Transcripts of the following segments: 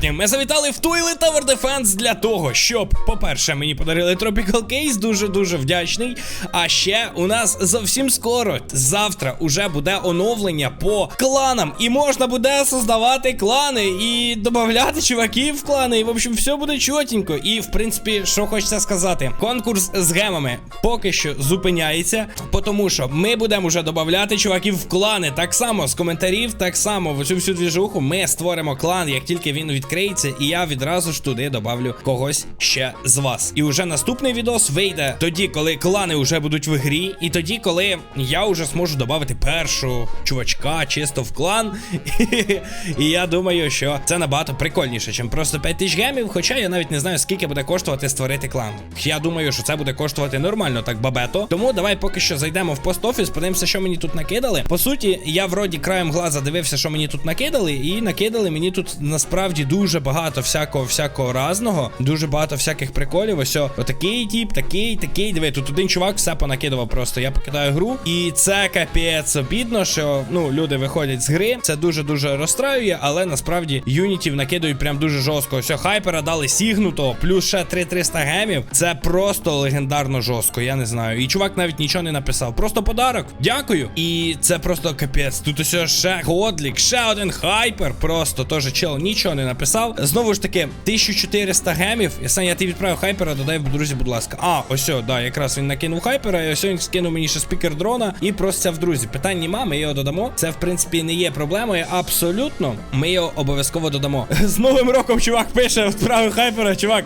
Сьогодні ми завітали в Toilet Tower Defense для того, щоб, по-перше, мені подарили Tropical Case, дуже-дуже вдячний. А ще у нас зовсім скоро, завтра, уже буде оновлення по кланам. І можна буде создавати клани і додати чуваків в клани. І, в общем, все буде чотенько. І, в принципі, що хочеться сказати, конкурс з гемами поки що зупиняється, тому що ми будемо вже додати чуваків в клани. Так само з коментарів, так само в цю всю двіжуху ми створимо клан, як тільки він відкриється, і я відразу ж туди добавлю когось ще з вас. І вже наступний відос вийде тоді, коли клани вже будуть в грі, і тоді, коли я вже зможу додати першого чувачка чисто в клан. І я думаю, що це набагато прикольніше, ніж просто 5 тисяч гемів. Хоча я навіть не знаю, скільки буде коштувати створити клан. Я думаю, що це буде коштувати нормально, так бабето. Тому давай поки що зайдемо в пост-офіс, подивимося, що мені тут накидали. По суті, я вроді краєм глаза дивився, що мені тут накидали, і накидали мені тут насправді дуже багато всякого всякого разного, дуже багато всяких приколів. Ось отакий тип, такий, такий. Диви, тут один чувак все понакидував просто. Я покидаю гру, і це капець обідно, що ну люди виходять з гри. Це дуже дуже розстраює, але насправді юнітів накидують прям дуже жорстко. Ось хайпера дали сігнуто, плюс ще 3300 гемів. Це просто легендарно жорстко. Я не знаю. І чувак навіть нічого не написав. Просто подарок. Дякую. І це просто капець. Тут ось ще годлік, ще один хайпер. Просто теж чел нічого не написав. Знову ж таки, 1400 гемів. Ясен, я ти відправив хайпера, додай, друзі, будь ласка. А, ось, о, да, якраз він накинув хайпера, і ось він скинув мені ще спікер дрона і проситься в друзі. Питань нема, ми його додамо. Це, в принципі, не є проблемою. Абсолютно, ми його обов'язково додамо. З Новим роком, чувак, пише, відправив хайпера, чувак.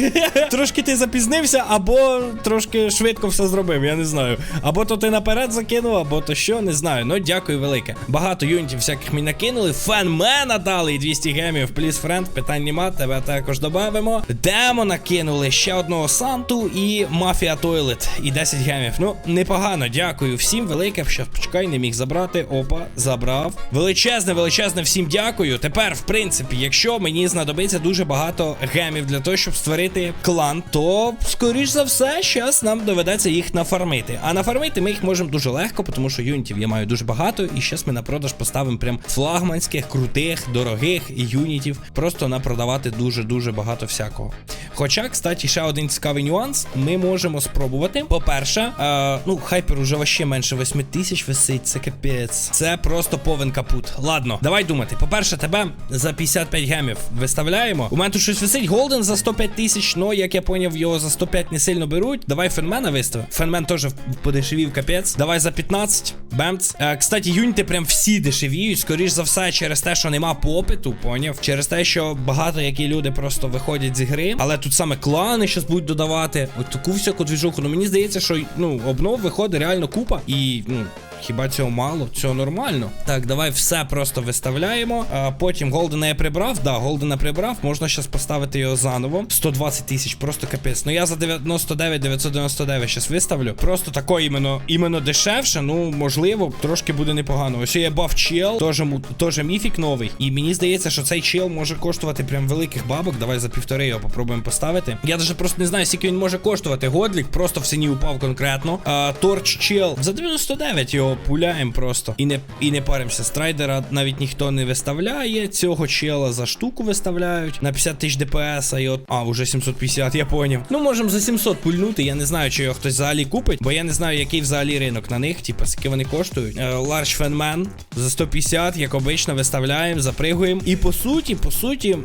Трошки ти запізнився, або трошки швидко все зробив, я не знаю. Або то ти наперед закинув, або то що, не знаю. Ну, дякую велике. Багато юнітів всяких мені накинули. Фенмена дали і 200 гемів. Пліс френд, питань нема, тебе також додамо. Демо накинули ще одного Санту і Мафія Тойлет. І 10 гемів. Ну, непогано, дякую всім велике. Щас почекай, не міг забрати. Опа, забрав. Величезне, величезне всім дякую. Тепер, в принципі, якщо мені знадобиться дуже багато гемів для того, щоб створити клан, то скоріш за все, зараз нам доведеться їх нафармити. А нафармити ми їх можемо дуже легко, тому що юнітів я маю дуже багато. І зараз ми на продаж поставимо прям флагманських, крутих, дорогих юнітів. Просто на продавати дуже-дуже багато всякого. Хоча, кстати, ще один цікавий нюанс. Ми можемо спробувати. По-перше, е, ну, хайпер уже вообще менше 8 тисяч висить, це капець. Це просто повен капут. Ладно, давай думати. По-перше, тебе за 55 гемів виставляємо. У мене тут щось висить голден за 105 тисяч, но як я поняв, його за 105 не сильно беруть. Давай фенмена виставимо. Фенмен теж подешевів капець. Давай за 15. Бемц. Е, кстати, юніти прям всі дешевіють. Скоріш за все, через те, що нема попиту, поняв. Через те, що багато які люди просто виходять з гри. Але тут саме клани щось будуть додавати. От таку всяку двіжуху. Ну мені здається, що ну, обнов виходить реально купа. І, ну. Хіба цього мало? Цього нормально. Так, давай все просто виставляємо. А потім Голдена я прибрав. Да, Голдена прибрав. Можна зараз поставити його заново. 120 тисяч, просто капець. Ну я за 99 999 зараз виставлю. Просто тако іменно, іменно дешевше. Ну, можливо, трошки буде непогано. Ось є баф чел, теж, міфік новий. І мені здається, що цей чел може коштувати прям великих бабок. Давай за півтори його попробуємо поставити. Я даже просто не знаю, скільки він може коштувати. Годлік просто в ціні упав конкретно. А, Торч чел за 99 його пуляємо просто. І не, і не паримося. Страйдера навіть ніхто не виставляє. Цього чела за штуку виставляють на 50 тисяч ДПС. І от, а, вже 750, я поняв. Ну, можемо за 700 пульнути. Я не знаю, чи його хтось взагалі купить, бо я не знаю, який взагалі ринок на них, типа, скільки вони коштують. Е, Large Fenman за 150, як обично, виставляємо, запригуємо. І по суті, по суті,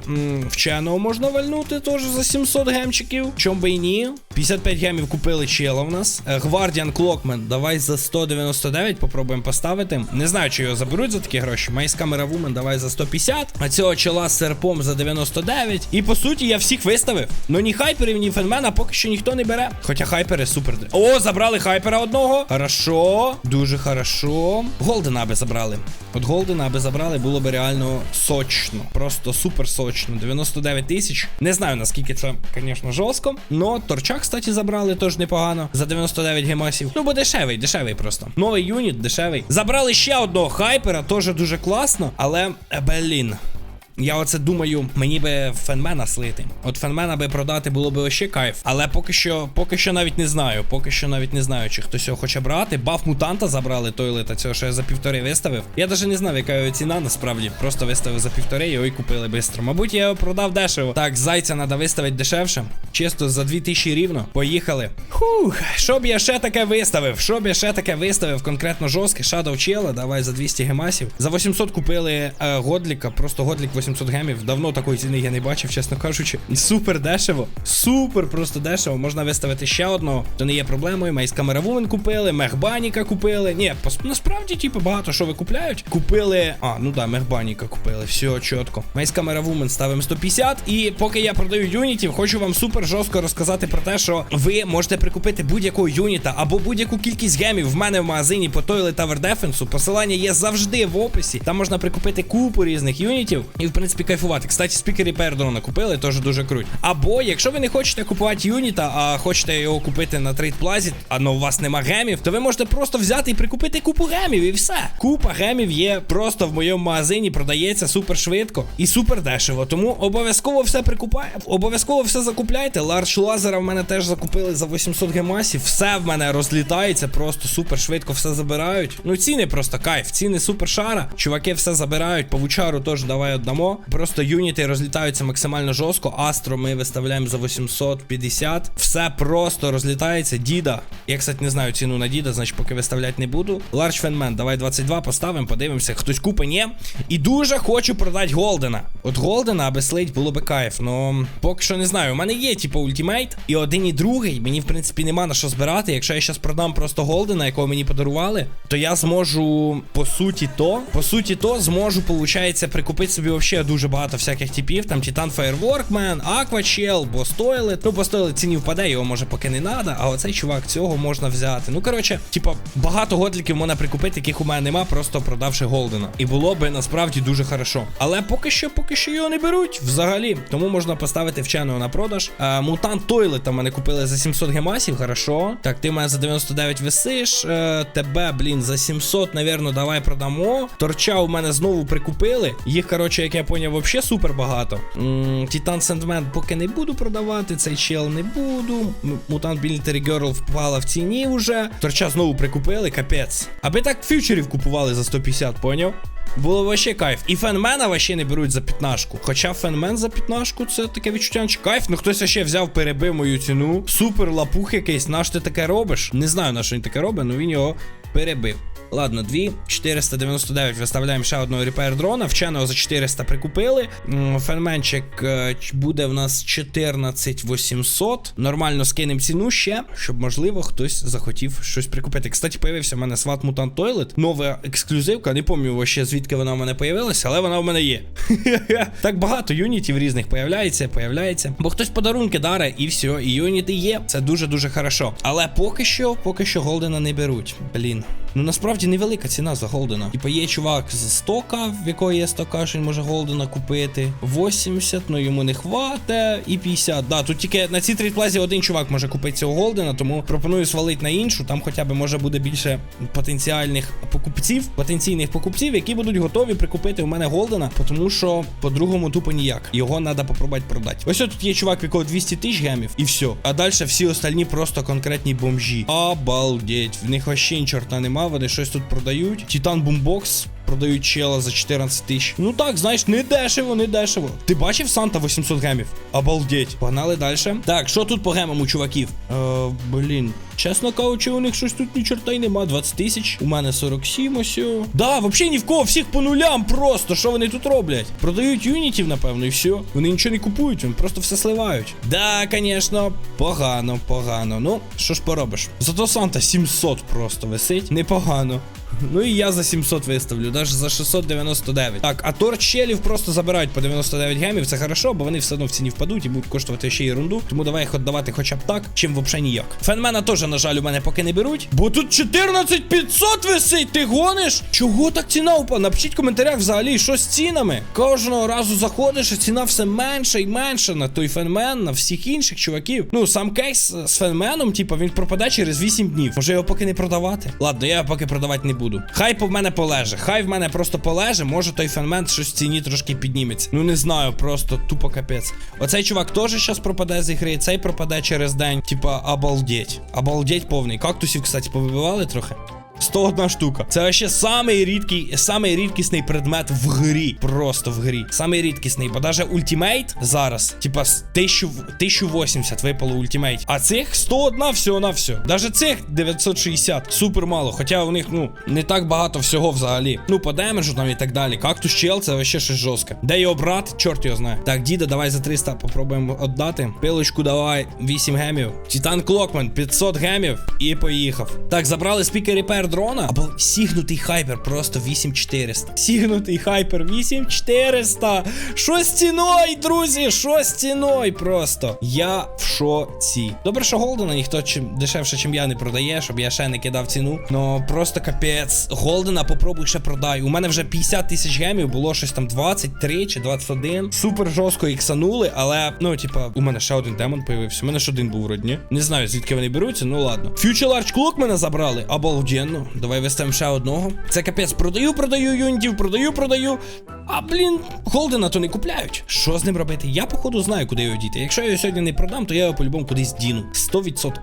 вченого можна вальнути теж за 700 гемчиків. Чом би і ні. 55 гемів купили чела в нас. Е, Гвардіан Клокмен, давай за 199 попробуємо поставити. Не знаю, чи його заберуть за такі гроші. Майс камера Вумен, давай за 150. А цього чола з серпом за 99. І по суті, я всіх виставив. Ну ні хайперів, ні фенмена поки що ніхто не бере. Хоча хайпери супер. О, забрали хайпера одного. Хорошо. Дуже хорошо. Голдена би забрали. От Голдена аби забрали, було би реально сочно. Просто супер сочно. 99 тисяч. Не знаю наскільки це, звісно, жорстко. Но торча, кстати, забрали теж непогано. За 99 гемасів. Ну, бо дешевий, дешевий просто. Новий юніт, дешевий. Забрали ще одного хайпера, теж дуже класно. Але, е, блін. Я оце думаю, мені би фенмена слити. От фенмена би продати було би ще кайф. Але поки що, поки що навіть не знаю. Поки що навіть не знаю, чи хтось його хоче брати. Баф мутанта забрали тойлета, цього що я за півтори виставив. Я навіть не знав, яка його ціна насправді. Просто виставив за півтори його і купили швидко. Мабуть, я його продав дешево. Так, зайця треба виставити дешевше. Чисто за 2000 рівно. Поїхали. Хух, що б я ще таке виставив? Що б я ще таке виставив? Конкретно жорстке. Shadow Чела, давай за 200 гемасів. За 800 купили е, Годліка, просто Годлік 800 гемів. Давно такої ціни я не бачив, чесно кажучи. Супер дешево. Супер просто дешево. Можна виставити ще одного. То не є проблемою. Мейс Камеравумен купили, Мехбаніка купили. Ні, насправді, типу, багато що викупляють. Купили. А, ну да, Мехбаніка купили. Все чітко. Мейс Камеравумен ставимо 150. І поки я продаю юнітів, хочу вам супер жорстко розказати про те, що ви можете прикупити будь-якого юніта або будь-яку кількість гемів в мене в магазині по Toilet Tower Defense. Посилання є завжди в описі. Там можна прикупити купу різних юнітів і, в принципі, кайфувати. Кстати, спікери Пердрона купили, теж дуже круть. Або, якщо ви не хочете купувати юніта, а хочете його купити на трейдплазі, а но у вас нема гемів, то ви можете просто взяти і прикупити купу гемів, і все. Купа гемів є просто в моєму магазині, продається супер швидко і супер дешево. Тому обов'язково все прикупає, обов'язково все закупляйте. Ларч лазера в мене теж закупили за 800 гемасів. Все в мене розлітається, просто супер швидко все забирають. Ну, ціни просто кайф, ціни супер шара. Чуваки все забирають. Павучару теж давай віддамо. Просто юніти розлітаються максимально жорстко. Астро ми виставляємо за 850. Все просто розлітається. Діда. Я, кстати, не знаю ціну на діда, значить поки виставляти не буду. Ларч Фенмен, давай 22 поставимо, подивимося. Хтось купить, ні. І дуже хочу продати Голдена. От Голдена, аби слить, було би кайф. Ну, поки що не знаю. У мене є, типу, ультимейт. І один і другий. Мені, в принципі, нема на що збирати. Якщо я зараз продам просто Голдена, якого мені подарували, то я зможу, по суті, то, по суті, то зможу, получається, прикупити собі вообще дуже багато всяких типів. Там Титан Fireworkman, Aquachel, Бостойлет. Ну, Бостойлет ціні впаде, його може поки не треба. А оцей чувак цього можна взяти. Ну, коротше, типа, багато годліків можна прикупити, яких у мене нема, просто продавши Голдена. І було би насправді дуже хорошо. Але поки що, поки що його не беруть взагалі. Тому можна поставити вченого на продаж. А, Мутант Тойлета мене купили за 700 гемасів, хорошо. Так, ти мене за 99 висиш. Е, тебе, блін, за 700, навірно, давай продамо. Торча у мене знову прикупили. Їх, коротше, як я поняв, взагалі супер багато. Титан Сендмен поки не буду продавати, цей чел не буду. Мутант Military Girl впала в ціні вже. Торча знову прикупили, капець. Аби так фьючерів купували за 150, поняв? Було вообще кайф. І фенмена вообще не беруть за п'ятнашку. Хоча фенмен за п'ятнашку це таке відчуття, кайф. Ну хтось ще взяв, перебив мою ціну. Супер лапух якийсь, наш ти таке робиш? Не знаю, на що він таке робить, але він його перебив. Ладно, 2, 499 виставляємо ще одного репер дрона. Вченого за 400 прикупили. Фенменчик е, буде в нас 14 800. Нормально скинемо ціну ще, щоб можливо хтось захотів щось прикупити. Кстати, появився в мене Swat Mutant Toilet. Нова ексклюзивка. Не пам'ятаю ще звідки вона в мене появилася, але вона в мене є. так багато юнітів різних появляється, появляється. Бо хтось подарунки даре, і все, і юніти є. Це дуже-дуже хорошо. Але поки що, поки що Голдена не беруть. Блін. Ну насправді невелика ціна за Голдена. Типа є чувак з 100 в якої є 100 що він може Голдена купити. 80, ну йому не хвате. І 50. Да, тут тільки на цій трейдплазі один чувак може купити цього Голдена, тому пропоную свалити на іншу. Там хоча б може буде більше потенціальних покупців, потенційних покупців, які будуть готові прикупити у мене Голдена, тому що по-другому тупо ніяк. Його треба попробувати продати. Ось тут є чувак, в якого 200 тисяч гемів, і все. А далі всі остальні просто конкретні бомжі. Обалдеть. В них вообще ні чорта вони щось тут продають. Титан Бумбокс. Продають чела за 14 тисяч. Ну так, знаєш, не дешево, не дешево. Ти бачив Санта 800 гемів? Обалдеть. Погнали далі. Так, що тут по гемам у чуваків? Е, блін. Чесно кажучи, у них щось тут ні чорта й нема. 20 тисяч. У мене 47 ось. Да, взагалі ні в кого, всіх по нулям просто. Що вони тут роблять? Продають юнітів, напевно, і все. Вони нічого не купують, вони просто все сливають. Да, звісно, погано, погано. Ну, що ж поробиш? Зато Санта 700 просто висить. Непогано. Ну і я за 700 виставлю, навіть за 699. Так, а торч челів просто забирають по 99 гемів. Це хорошо, бо вони все одно в ціні впадуть і будуть коштувати ще ерунду. Тому давай їх віддавати хоча б так, чим взагалі ніяк. Фенмена теж, на жаль, у мене поки не беруть. Бо тут 14500 висить, ти гониш? Чого так ціна упала? Напишіть в коментарях взагалі, що з цінами. Кожного разу заходиш, і ціна все менше і менше на той фенмен, на всіх інших чуваків. Ну, сам кейс з фенменом, типу, він пропаде через 8 днів. Може його поки не продавати. Ладно, я його поки продавати не буду. Буду. Хай по в мене полеже. Хай в мене просто полеже, може той фенмент щось в ціні трошки підніметься. Ну не знаю, просто тупо капець. Оцей чувак теж зараз пропаде з ігри, цей пропаде через день. Типа, обалдеть. Обалдеть повний. Кактусів, кстати, повибивали трохи. 101 штука. Це вообще самий рідкий, самий рідкісний предмет в грі. Просто в грі. Самий рідкісний, бо даже ультимейт зараз, типа 1080 випало ультимейт. А цих 101 всього на все. Даже цих 960. Супер мало. Хоча у них, ну, не так багато всього взагалі. Ну, по демеджу там і так далі. Кактус чел, це вообще щось жорстке. Де його брат? Чорт його знає. Так, діда, давай за 300 попробуємо віддати. Пилочку давай 8 гемів. Титан Клокмен 500 гемів і поїхав. Так, забрали спікер репер дрона. Або сігнутий хайпер просто 8400. Сігнутий хайпер 8400. Що з ціною, друзі? Що з ціною просто? Я в шоці. Добре, що Голдена ніхто чим дешевше, чим я не продає, щоб я ще не кидав ціну. Ну просто капець. Голдена попробуй ще продай. У мене вже 50 тисяч гемів, було щось там 23 чи 21. Супер жорстко іксанули, але ну, типа, у мене ще один демон появився. У мене ж один був вроді. Не знаю, звідки вони беруться, ну ладно. Future Large Clock мене забрали. Обалденно. Давай виставимо ще одного. Це капець, продаю, продаю юнітів, продаю, продаю. А блін, Голдена то не купляють. Що з ним робити? Я, походу, знаю, куди його діти. Якщо я його сьогодні не продам, то я його по-любому кудись діну. 100%.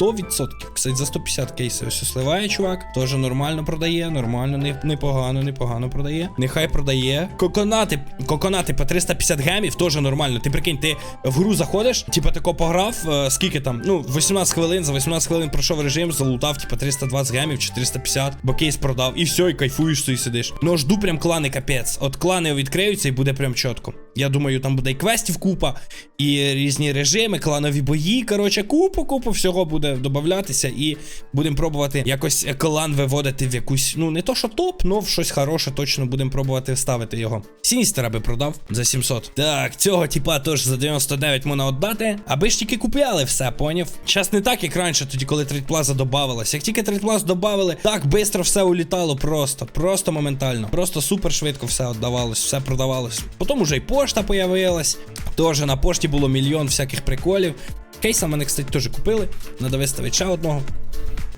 100%. Кстати, за 150 кейсів ось сливає, чувак. Тоже нормально продає, нормально, непогано, непогано продає. Нехай продає. Коконати, коконати по 350 гемів, теж нормально. Ти прикинь, ти в гру заходиш, типа тако пограв, е, скільки там, ну, 18 хвилин, за 18 хвилин пройшов режим, залутав, типа 320 гемів чи 350, бо кейс продав, і все, і кайфуєш собі сидиш. Ну жду прям клани капець. От клани відкриються і буде прям чітко. Я думаю, там буде і квестів купа, і різні режими, кланові бої. Коротше, купу, купу всього буде додатися, і будемо пробувати якось клан виводити в якусь, ну не то що топ, но в щось хороше, точно будемо пробувати вставити його. Сіністера би продав за 700. Так, цього типа теж за 99 можна віддати, аби ж тільки купляли все, поняв? Час не так, як раніше, тоді, коли трейдплаза додавалась. Як тільки трейдплаз додавали, так швидко все улітало просто, просто моментально. Просто супер швидко все віддавалось, все продавалось. Потім уже й пошта появилась. Теж на пошті було мільйон всяких приколів. Кейса мене, кстати, теж купили. Надо виставити ще одного.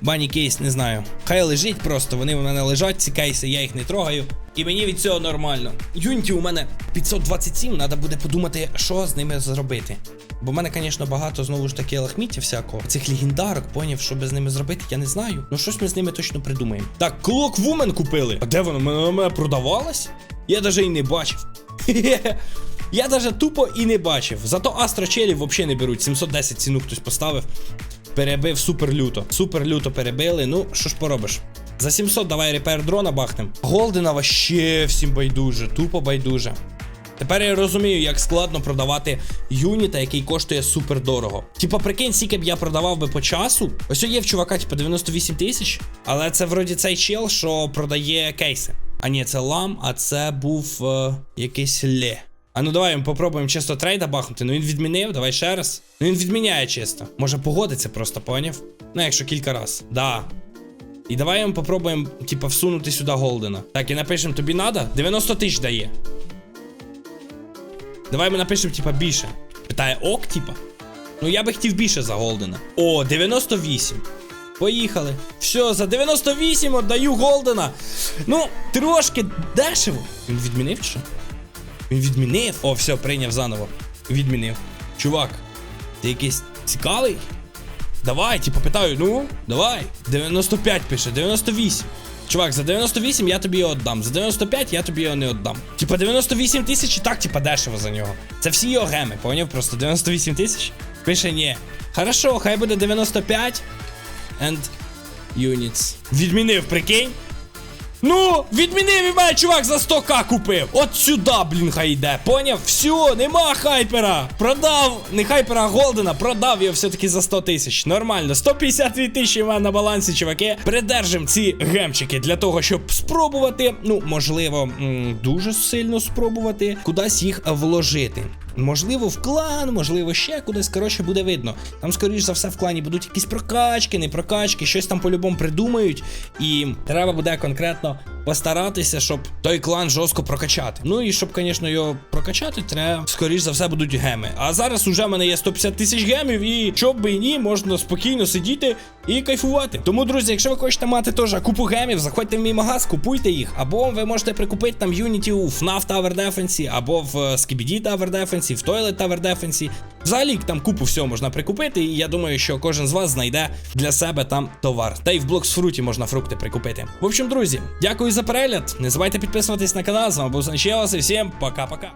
Бані кейс, не знаю. Хай лежить просто, вони у мене лежать, ці кейси, я їх не трогаю. І мені від цього нормально. Юніті у мене 527, треба буде подумати, що з ними зробити. Бо в мене, звісно, багато знову ж таки лахміття всякого. Цих легендарок, поняв, що би з ними зробити, я не знаю. Ну щось ми з ними точно придумаємо. Так, Клок Вумен купили. А де? Воно мене продавалось? Я навіть і не бачив. Я даже тупо і не бачив. Зато астрочелів взагалі не беруть. 710 ціну хтось поставив. Перебив супер люто. Супер люто перебили. Ну, що ж поробиш? За 700 давай репер дрона бахнем. Голдена вообще всім байдуже, тупо байдуже. Тепер я розумію, як складно продавати юніта, який коштує супер дорого. Типа, прикинь, скільки б я продавав би по часу. Ось є в чувака, типа 98 тисяч. Але це вроді цей чел, що продає кейси. А ні, це лам, а це був е, якийсь ле. А ну давай ми попробуємо чисто трейда бахнути. Ну він відмінив, давай ще раз. Ну він відміняє чисто. Може погодиться просто, поняв? Ну, якщо кілька раз. Да. І давай ми попробуємо, типа, всунути сюди Голдена. Так, і напишемо, тобі надо? 90 тисяч дає. Давай ми напишемо, типа, більше. Питає ок, типа. Ну я би хотів більше за Голдена. О, 98. Поїхали. Все, за 98 віддаю Голдена. Ну, трошки дешево. Він відмінив чи? Він відмінив. О, все, прийняв заново. Відмінив. Чувак, ти якийсь цікавий? Давай, типу, питаю, ну, давай. 95 пише, 98. Чувак, за 98 я тобі його віддам. За 95 я тобі його не віддам. Типа 98 тисяч і так, типа, дешево за нього. Це всі його геми, поняв? Просто 98 тисяч. Пише ні. Хорошо, хай буде 95. And units. Відмінив, прикинь. Ну, відмінив і мене чувак за 100к купив. От сюди, блін, хай йде. Поняв? Все, нема хайпера. Продав, не хайпера, а Голдена, продав його все-таки за 100 тисяч. Нормально. 152 тисячі в мене на балансі, чуваки. Придержим ці гемчики для того, щоб спробувати. Ну, можливо, дуже сильно спробувати кудись їх вложити. Можливо, в клан, можливо, ще кудись, коротше, буде видно. Там, скоріш за все, в клані будуть якісь прокачки, не прокачки, щось там по-любому придумають. І треба буде конкретно постаратися, щоб той клан жорстко прокачати. Ну і щоб, звісно, його прокачати, треба, скоріш за все, будуть геми. А зараз уже в мене є 150 тисяч гемів, і щоб би і ні, можна спокійно сидіти і кайфувати. Тому, друзі, якщо ви хочете мати теж купу гемів, заходьте в мій магаз, купуйте їх. Або ви можете прикупити там Unity у FNAF Tower Defense, або в е, Skibidi Tower Defense, в Toilet Tower Defense. Взагалі там купу всього можна прикупити, і я думаю, що кожен з вас знайде для себе там товар. Та й в Блоксфруті можна фрукти прикупити. В общем, друзі, дякую за перегляд. Не забувайте підписуватись на канал. З вами був Санчелос і всім пока-пока.